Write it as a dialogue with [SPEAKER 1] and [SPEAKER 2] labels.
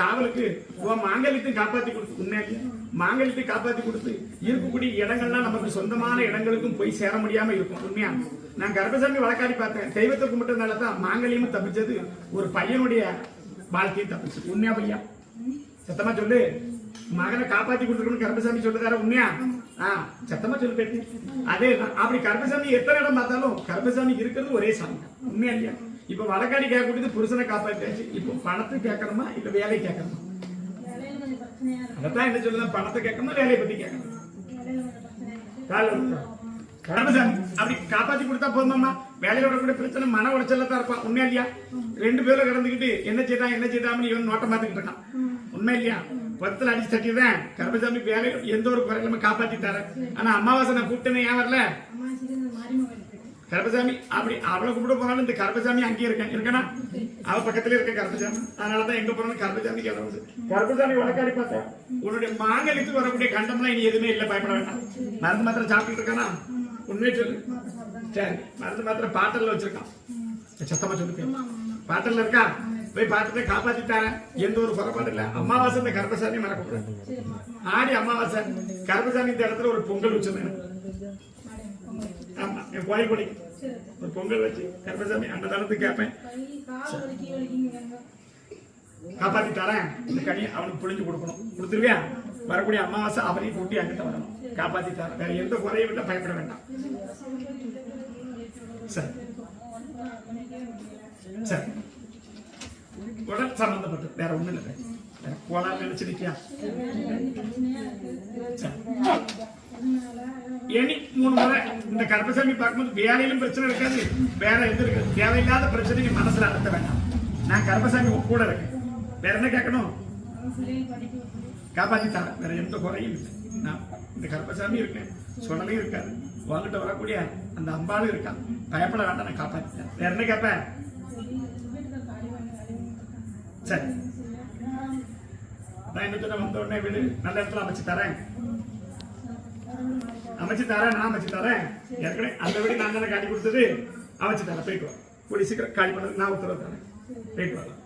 [SPEAKER 1] காவலுக்கு உன் மாங்கல்யத்தை காப்பாத்தி கொடுத்து உண்மையிலே மாங்கல்யத்தை காப்பாத்தி கொடுத்து இருக்கக்கூடிய இடங்கள்லாம் நமக்கு சொந்தமான இடங்களுக்கும் போய் சேர முடியாம இருக்கும். உண்மையா? நான் கர்ப்பசாமி வழக்காடி பார்த்தேன். தெய்வத்தை கும்பிட்டதுனால தான் மாங்கல்யமும் தப்பிச்சது. ஒரு பையனுடைய வாழ்க்கையும் தப்பிச்சு உண்மையா பையா? சத்தமா சொல்லு. மகனை காப்பாத்தி கொடுத்துருக்கணும் கருப்பசாமி சொல்லுதார உண்மையா? ஆ சத்தமா சொல்லு பேட்டி. அதே அப்படி கர்ப்பசாமி எத்தனை இடம் பார்த்தாலும் கர்ப்பசாமி இருக்கிறது ஒரே சாமி உண்மையா இல்லையா? இப்ப வழக்காடி கேட்கக்கூடியது புருஷனை காப்பாற்றியாச்சு இப்போ பணத்தை கேட்கணுமா? இல்ல வேலையை கேட்கணுமா? அதான் என்ன சொல்லுதான் பணத்தை கேட்கணுமா வேலையை பத்தி கேட்கணும்? அப்படி காப்பாத்தி கொடுத்தா போதுமாம்மா. வேலையோட கூட பிரச்சனை மன உளைச்சல்ல தான் இருப்பான். உண்மையா இல்லையா? ரெண்டு பேரும் கிடந்துக்கிட்டு என்ன செய்தான் என்ன செய்தான்னு இவன் நோட்டம் பார்த்துக்கிட்டு இருக்கான். உண்மை இல்லையா? பத்துல அடிச்சு தட்டிதான் கருப்பசாமி வேலை எந்த ஒரு குறையிலுமே காப்பாத்தி தரேன். ஆனா அமாவாசை நான் கூப்பிட்டேனே ஏன் வரல
[SPEAKER 2] அம்மா சரி இந்த மாரியம்மன் இருக்கு
[SPEAKER 1] கருப்பசாமி அப்படி அவளை கூப்பிட போனாலும் இந்த கருப்பசாமி அங்கேயே இருக்கேன். இருக்கனா? அவ பக்கத்துல இருக்க கருப்பசாமி. அதனாலதான் எங்க போனாலும் கருப்பசாமி கிளம்புது கருப்பசாமி வழக்காடி பார்த்தேன் உன்னுடைய மாங்கலிக்கு வரக்கூடிய கண்டம்லாம் இனி எதுவுமே இல்லை பயப்பட வேண்டாம். மருந்து மாத்திரம் சாப்பிட்டுட்டு இருக்கானா? உண்மையை சொல்லு. சரி மருந்து மாத்திரம் பாட்டல்ல வச்சிருக்கான். சத்தமா சொல்லு பாட்டல்ல இருக்கா? போய் பார்த்துட்டு காப்பாத்தி தரேன். எந்த ஒரு குறைபாடு இல்லை. அமாவாசை இந்த கருப்பசாமி மறக்க
[SPEAKER 2] சரிம்மா
[SPEAKER 1] ஆடி அமாவாசை கருப்பசாமி இந்த இடத்துல ஒரு பொங்கல் வச்சிருந்தேன்
[SPEAKER 2] மாரியம்மன்
[SPEAKER 1] ஆமா ஒரு பொங்கல் வச்சு கருப்பசாமி அன்னதானத்துக்கு கேட்பேன் காப்பாத்தி தரேன் இந்த அவனுக்கு புழிஞ்சு கொடுக்கணும் கொடுத்துருவியா வரக்கூடிய அமாவாசை அவரையும் கூட்டி அங்கிட்ட வரணும் காப்பாத்தி தரேன் வேற எந்த குறையும் இல்லை பயப்பட வேண்டாம் சரி உடல் சம்பந்தப்பட்டு வேற ஒண்ணும் இல்லை வேற கோலா
[SPEAKER 2] நினைச்சிருக்கியா
[SPEAKER 1] இனி மூணு முறை இந்த கருப்பசாமி பார்க்கும்போது வேலையிலும் பிரச்சனை இருக்காது வேற எது இருக்காது தேவையில்லாத பிரச்சனை நீ மனசுல அழுத்த வேண்டாம் நான் கருப்பசாமி கூட இருக்கேன் வேற என்ன கேட்கணும் காப்பாத்தி தரேன் வேற எந்த குறையும் இல்லை நான் இந்த கருப்பசாமி இருக்கேன் சுடலையும் இருக்காது உங்ககிட்ட வரக்கூடிய அந்த அம்பாலும் இருக்கான் பயப்பட வேண்டாம் நான் காப்பாத்தி தரேன் வேற என்ன கேட்பேன்
[SPEAKER 2] சரி வீட்டுக்கு காலி பண்ணி காலி பண்ணிருக்கான்
[SPEAKER 1] சரி. நான் என்ன சொன்ன வந்த உடனே வீடு நல்ல இடத்துல அமைச்சு தரேன். அமைச்சு தரேன் நான் அமைச்சு தரேன். ஏற்கனவே அந்த வீடு நான் தானே காட்டி கொடுத்தது. அமைச்சு தரேன் போயிட்டு வா. கூடி சீக்கிரம் காலி பண்ணது நான் உத்தரவு தரேன். போயிட்டு வரலாம்.